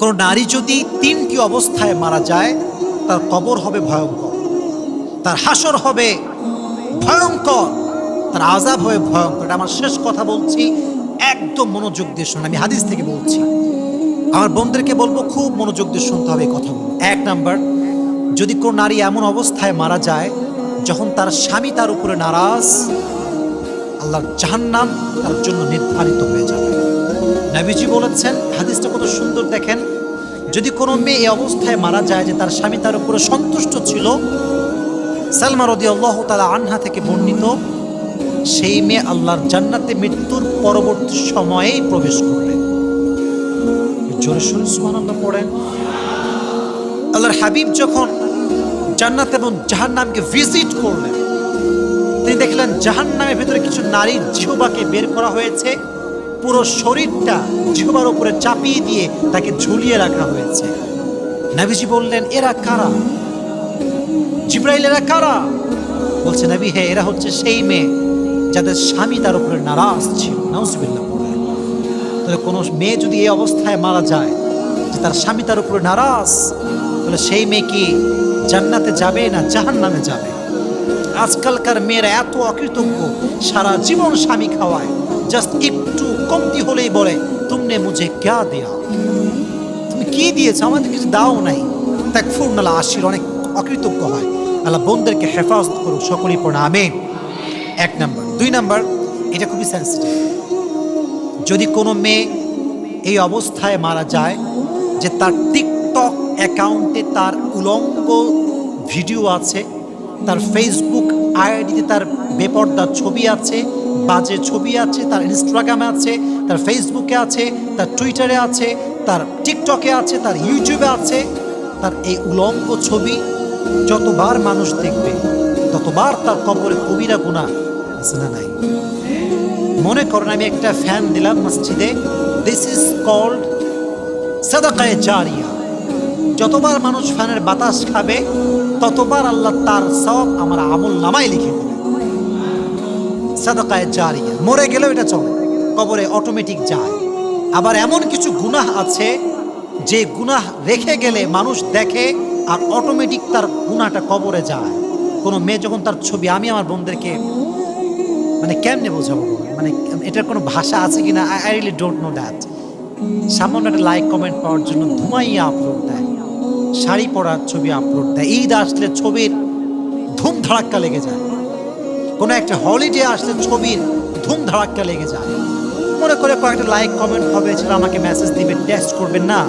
কোনো নারী যদি তিনটি অবস্থায় মারা যায়, তার কবর হবে ভয়ঙ্কর। তার হাসর হবে ভয়ঙ্কর। তার আজাব হবে ভয়ঙ্কর। এটা আমার শেষ কথা বলছি। একদম মনোযোগ দিয়ে শুনুন। আমি হাদিস থেকে বলছি। আমার বোনদেরকে বলব, খুব মনোযোগ দিয়ে শুনতে হবে এই এক নাম্বার, যদি কোনো নারী এমন অবস্থায় মারা যায়, যখন তার স্বামী তার উপরে নারাজ আল্লাহর জাহান্নাম তার জন্য নির্ধারিত হয়ে যাবে। নবীজি বলেছেন, হাদিসটা কত সুন্দর দেখেন। যদি কোনো মেয়ে এই অবস্থায় মারা যায় যে তার স্বামী তার উপরে সন্তুষ্ট ছিল, সালমা রদি আল্লাহ তালা আনহা থেকে বর্ণিত, সেই মেয়ে আল্লাহর জান্নাতে মৃত্যুর পরবর্তী সময়েই প্রবেশ করলেন জোরে শুনে সুবহানাল্লাহ পড়েন। আল্লাহর হাবিব যখন জান্নাত এবং জাহান্নামকে ভিজিট করলেন, তিনি দেখলেন জাহান্নামের ভেতরে কিছু নারীর জিহবাকে বের করা হয়েছে। পুরো শরীরটা জিহবার উপরে চাপিয়ে দিয়ে তাকে ঝুলিয়ে রাখা হয়েছে। নাবিজি বললেন, এরা কারা? জিব্রাইল, এরা কারা? বলছে, নাবি হ্যাঁ এরা হচ্ছে সেই মেয়ে যাদের স্বামী তার উপরে নারাজ ছিল। নাউজবিল্লাহ। পড়লেন তাহলে কোনো মেয়ে যদি এই অবস্থায় মারা যায়, যে তার স্বামী তার উপরে নারাজ, তাহলে সেই মেয়ে কি জান্নাতে যাবে না জাহান নামে যাবে? আজকালকার মেয়েরা এত অকৃতজ্ঞ, সারা জীবন স্বামী খাওয়ায়। জাস্ট একটু কমতি হলেই বলে, তুমনে মুঝে ক্যা দেয়া? তুমি কি দিয়েছ? আমাদের কিছু দাও নাই। তাক ফুরনালা আশির অনেক অকৃতজ্ঞ হয়। আল্লাহ বোনদেরকে হেফাজত করুক সকলেই পড়া আমেন। এক নাম্বার। দুই নাম্বার, এটা খুবই সেন্সিটিভ যদি কোনো মেয়ে এই অবস্থায় মারা যায় যে তার টিকটক অ্যাকাউন্টে তার উলঙ্গ ভিডিও আছে, তার ফেসবুক আইডিতে তার বেপর্দার ছবি আছে বাজে ছবি আছে, তার ইনস্টাগ্রামে আছে, তার ফেসবুকে আছে, তার টুইটারে আছে, তার টিকটকে আছে, তার ইউটিউবে আছে, তার এই উলঙ্গ ছবি যতবার মানুষ দেখবে, ততবার তার কবরে কবিরা গুণা আছে না নাই? মনে করেন, আমি একটা ফ্যান দিলাম মসজিদে দিস ইজ কল্ড সাদাকায়ে জারিয়া। যতবার মানুষ ফ্যানের বাতাস খাবে, ততবার আল্লাহ তার সব আমার আমল নামায় লিখে দেবে। সাদাকায়ে জারিয়া। মরে গেলেও এটা চলে। কবরে অটোমেটিক যায়। আবার এমন কিছু গুনাহ আছে, যে গুনাহ রেখে গেলে মানুষ দেখে আর অটোমেটিক তার গুনাহটা কবরে যায়। কোনো মেয়ে যখন তার ছবি, আমি আমার বোনদেরকে মানে কেমনে বোঝাবো? মানে এটার কোনো ভাষা আছে কিনা? I really don't know that সামান্য একটা লাইক কমেন্ট পাওয়ার জন্য ধুমাইয়া আপলোড দেয়। শাড়ি পরার ছবি আপলোড দেয়। ঈদ আসলে ছবির ধুম ধাড়াক্কা লেগে যায়। কোনো একটা হলিডে আসলে ছবির ধুম ধাড়াক্কা লেগে যায়। মনে করে কয়েকটা লাইক কমেন্ট হবে সেটা আমাকে মেসেজ দিবেন টেস্ট করবেন, না।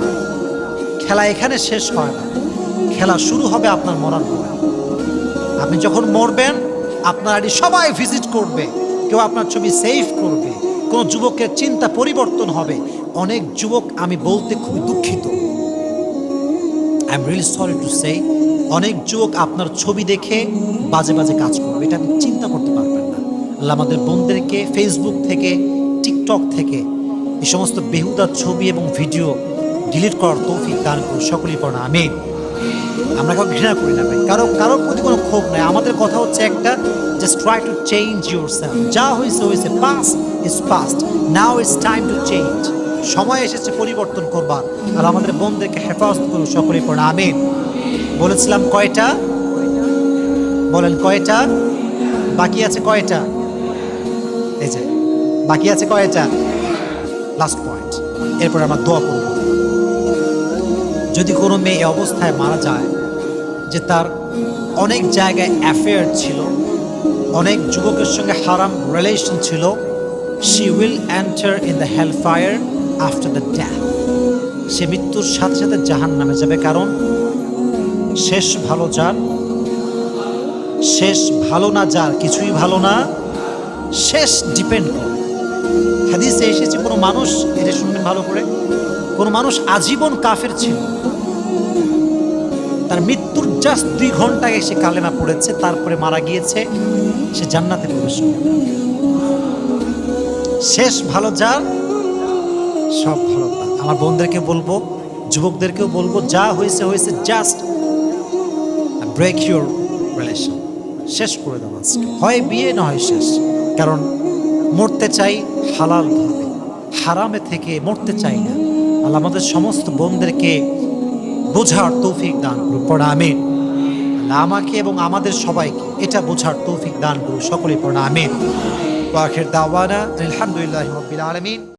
খেলা এখানে শেষ হয় না। খেলা শুরু হবে আপনার মরার পরে। আপনি যখন মরবেন, আপনার আইডি সবাই ভিজিট করবে। কেউ আপনার ছবি সেভ করবে। কোনো যুবকের চিন্তা পরিবর্তন হবে। অনেক যুবক, আমি বলতে খুবই দুঃখিত। I am really sorry to say অনেক যুবক আপনার ছবি দেখে বাজে বাজে কাজ করবে, এটা আপনি চিন্তা করতে পারবেন না। আল্লাহ আমাদের বোনদেরকে ফেসবুক থেকে টিকটক থেকে এই সমস্ত বেহুদার ছবি এবং ভিডিও ডিলিট করার তৌফিক দান করুন, সকলেই পড়া আমিন। আমরা কাউকে ঘৃণা করি না ভাই, কারও, কারোর প্রতি কোনো ক্ষোভ নাই। আমাদের কথা হচ্ছে একটা just try to change yourself যা হয়েছে হয়েছে past is past now is time to change সময় এসেছে, পরিবর্তন করবার। আর আমাদের বোনদেরকে হেফাজত করুন, সকলেই পড়া আমি বলেছিলাম কয়টা? বলেন, কয়টা? বাকি আছে কয়টা? এই যে, বাকি আছে কয়টা? লাস্ট পয়েন্ট এরপর আমরা দোয়া করব। যদি কোনো মেয়ে অবস্থায় মারা যায়, যে তার অনেক জায়গায় অ্যাফেয়ার ছিল, অনেক যুবকের সঙ্গে হারাম রিলেশন ছিল she will enter in the hell fire after the death সে মৃত্যুর সাথে সাথে জাহান নামে যাবে, কারণ শেষ ভালো যার শেষ ভালো না, যার কিছুই ভালো না, শেষ ডিপেন্ড করে। হাদিসে এসেছে, কোনো মানুষ, এটা শুনবেন ভালো করে, কোনো মানুষ আজীবন কাফের ছিল। তার মৃত্যুর জাস্ট দুই ঘণ্টা আগে সে কালেমা পড়েছে, তারপরে মারা গিয়েছে, সে জান্নাতে প্রবেশ শেষ ভালো যার, সব ভালো আমার বোনদেরকে বলব, যুবকদেরকেও বলব, যা হয়েছে হয়েছে জাস্ট ব্রেক ইউর রিলেশন শেষ করে দেওয়া আজকে। হয় বিয়ে না হয় শেষ। কারণ মরতে চাই হালাল ভাবে। হারামে থেকে মরতে চাই না। আল্লাহ আমাদের সমস্ত বোনদেরকে বোঝার তৌফিক দান করুন পড়া, আমিন। আল্লাহ আমাকে এবং আমাদের সবাইকে এটা বোঝার তৌফিক দান করুন সকলে পড়া, আমিন। ওয়াখির দাওয়ানা আলহামদুলিল্লাহ রবিল আলমিন।